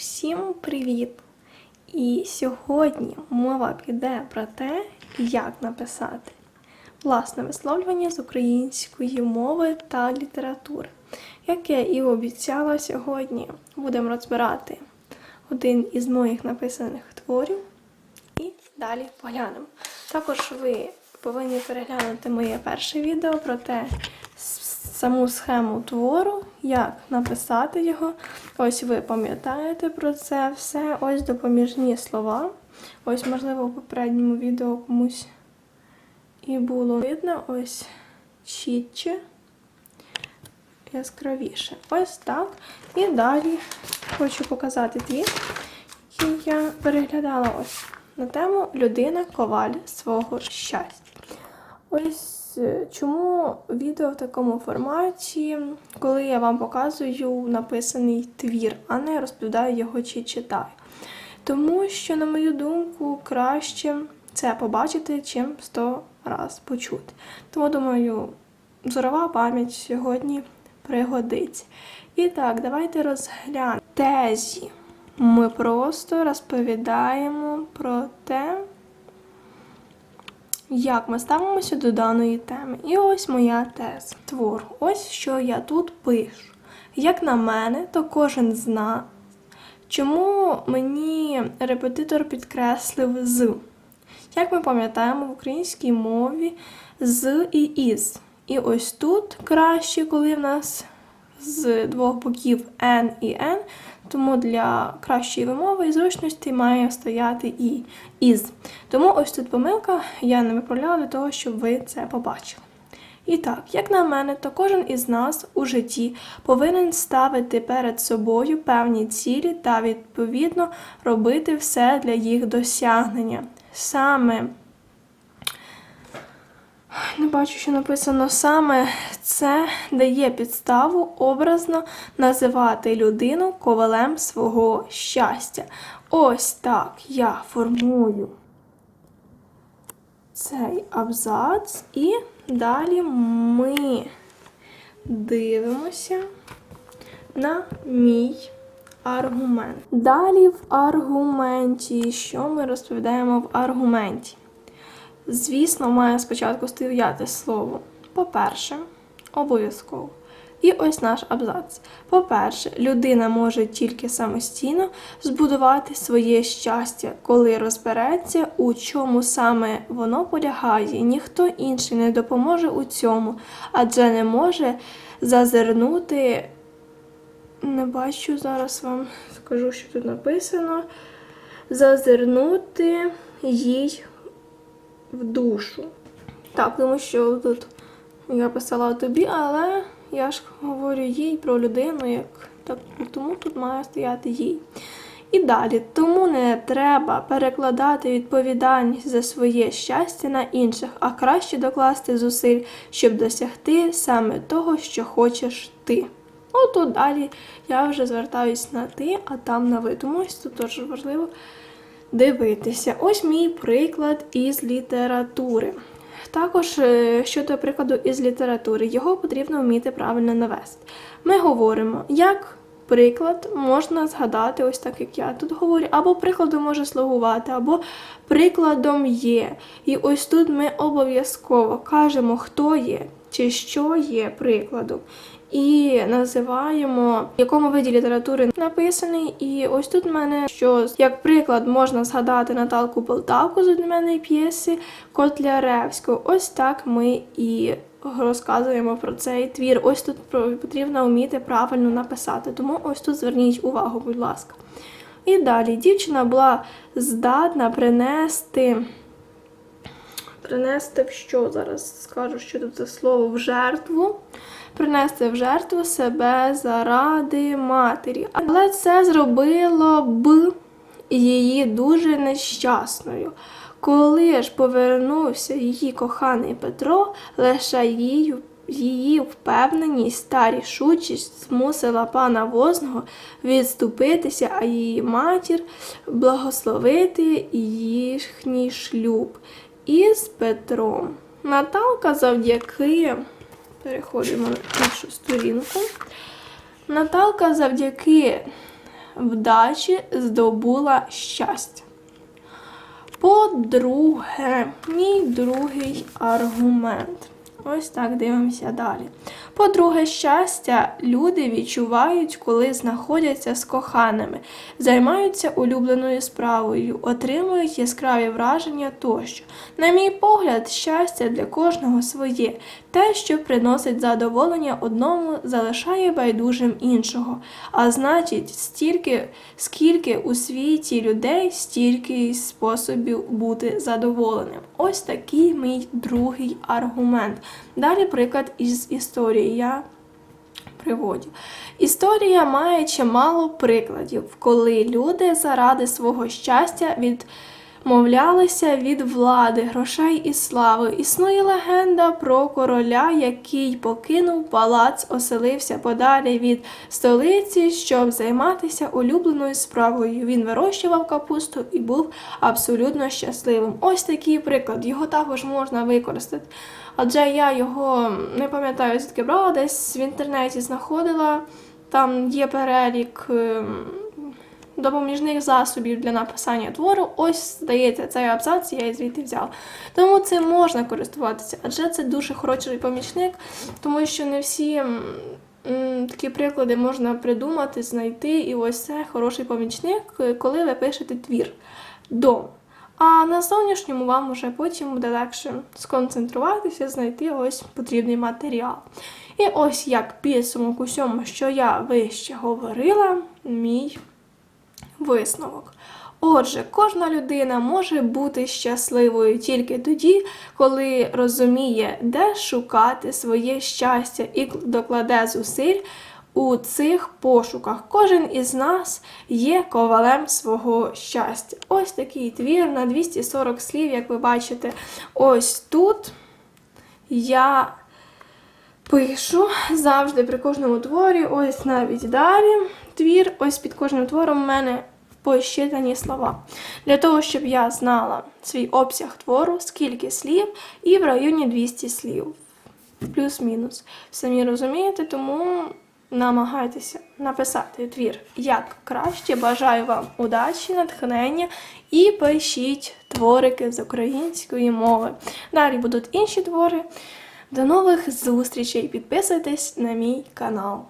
Всім привіт! І сьогодні мова піде про те, як написати власне висловлювання з української мови та літератури. Як я і обіцяла сьогодні, будемо розбирати один із моїх написаних творів і далі поглянемо. Також ви повинні переглянути моє перше відео про те, саму схему твору, як написати його. Ось ви пам'ятаєте про це все. Ось допоміжні слова. Ось, можливо, у попередньому відео комусь і було видно ось чітче, яскравіше. Ось так. І далі хочу показати твір, який я переглядала ось на тему Людина коваль свого щастя. Ось чому відео в такому форматі, коли я вам показую написаний твір, а не розповідаю його чи читаю. Тому що, на мою думку, краще це побачити, чим сто раз почути. Тому, думаю, зорова пам'ять сьогодні пригодиться. І так, давайте розглянемо тезі. Ми просто розповідаємо про те, як ми ставимося до даної теми. І ось моя теза. Твор. Ось що я тут пишу. Як на мене, то кожен зна, чому мені репетитор підкреслив з. Як ми пам'ятаємо в українській мові з і із. І ось тут краще, коли в нас з двох боків N і N, тому для кращої вимови і зручності має стояти і із. Тому ось тут помилка, я не виправляла для того, щоб ви це побачили. І так, як на мене, то кожен із нас у житті повинен ставити перед собою певні цілі та відповідно робити все для їх досягнення. Саме не бачу, що написано саме це дає підставу образно називати людину ковалем свого щастя. Ось так я формую цей абзац, і далі ми дивимося на мій аргумент. Далі в аргументі, що ми розповідаємо в аргументі? Звісно, має спочатку стояти слово. По-перше, обов'язково. І ось наш абзац. По-перше, людина може тільки самостійно збудувати своє щастя, коли розбереться, у чому саме воно полягає. Ніхто інший не допоможе у цьому, адже не може зазирнути. Не бачу, зараз вам скажу, що тут написано. Зазирнути їй в душу. Так, тому що тут я писала тобі, але я ж говорю їй про людину, як так, тому тут має стояти їй. І далі, тому не треба перекладати відповідальність за своє щастя на інших, а краще докласти зусиль, щоб досягти саме того, що хочеш ти. Ну тут далі я вже звертаюсь на ти, а там на ви. Тому ось тут дуже важливо дивитися. Ось мій приклад із літератури. Також е, щодо прикладу із літератури, його потрібно вміти правильно навести. Ми говоримо, як приклад можна згадати, ось так як я тут говорю, або прикладом може слугувати, або прикладом є. І ось тут ми обов'язково кажемо, хто є чи що є прикладом. І називаємо, в якому виді літератури написаний. І ось тут в мене, що як приклад можна згадати Наталку Полтавку з одноіменної п'єси Котляревського. Ось так ми і розказуємо про цей твір. Ось тут потрібно вміти правильно написати. Тому ось тут зверніть увагу, будь ласка. І далі дівчина була здатна принести. Принести в що зараз скажу, що тут за слово в жертву. Принести в жертву себе заради матері. Але це зробило б її дуже нещасною. Коли ж повернувся її коханий Петро, лише її, її впевненість та рішучість змусила пана Возного відступитися, а її матір благословити їхній шлюб із Петром. Наталка завдяки переходимо на іншу сторінку. Наталка завдяки вдачі здобула щастя. По-друге, мій другий аргумент. Ось так дивимося далі. По-друге, щастя люди відчувають, коли знаходяться з коханими, займаються улюбленою справою, отримують яскраві враження тощо. На мій погляд, щастя для кожного своє. Те, що приносить задоволення одному, залишає байдужим іншого. А значить, стільки, скільки у світі людей, стільки способів бути задоволеним. Ось такий мій другий аргумент. Далі приклад із історії. Я приводю. Історія має чимало прикладів, коли люди заради свого щастя відмовлялися від влади, грошей і слави. Існує легенда про короля, який покинув палац, оселився подалі від столиці, щоб займатися улюбленою справою. Він вирощував капусту і був абсолютно щасливим. Ось такий приклад. Його також можна використати. Адже я його не пам'ятаю, звідки брала, десь в інтернеті знаходила. Там є перелік ем, допоміжних засобів для написання твору. Ось, здається, цей абзац я і звідти взяла. Тому цим можна користуватися, адже це дуже хороший помічник, тому що не всі такі приклади можна придумати, знайти. І ось це хороший помічник, коли ви пишете твір. Дом. А на зовнішньому вам вже потім буде легше сконцентруватися, знайти ось потрібний матеріал. І ось як підсумок усьому, що я вище говорила, мій висновок. Отже, кожна людина може бути щасливою тільки тоді, коли розуміє, де шукати своє щастя і докладе зусиль у цих пошуках. Кожен із нас є ковалем свого щастя. Ось такий твір на 240 слів, як ви бачите, ось тут я пишу завжди при кожному творі, ось навіть далі твір, ось під кожним твором у мене посчитані слова. Для того, щоб я знала свій обсяг твору, скільки слів, і в районі 200 слів. Плюс-мінус. Самі розумієте, тому намагайтеся написати твір як краще. Бажаю вам удачі, натхнення і пишіть творики з української мови. Далі будуть інші твори. До нових зустрічей! Підписуйтесь на мій канал.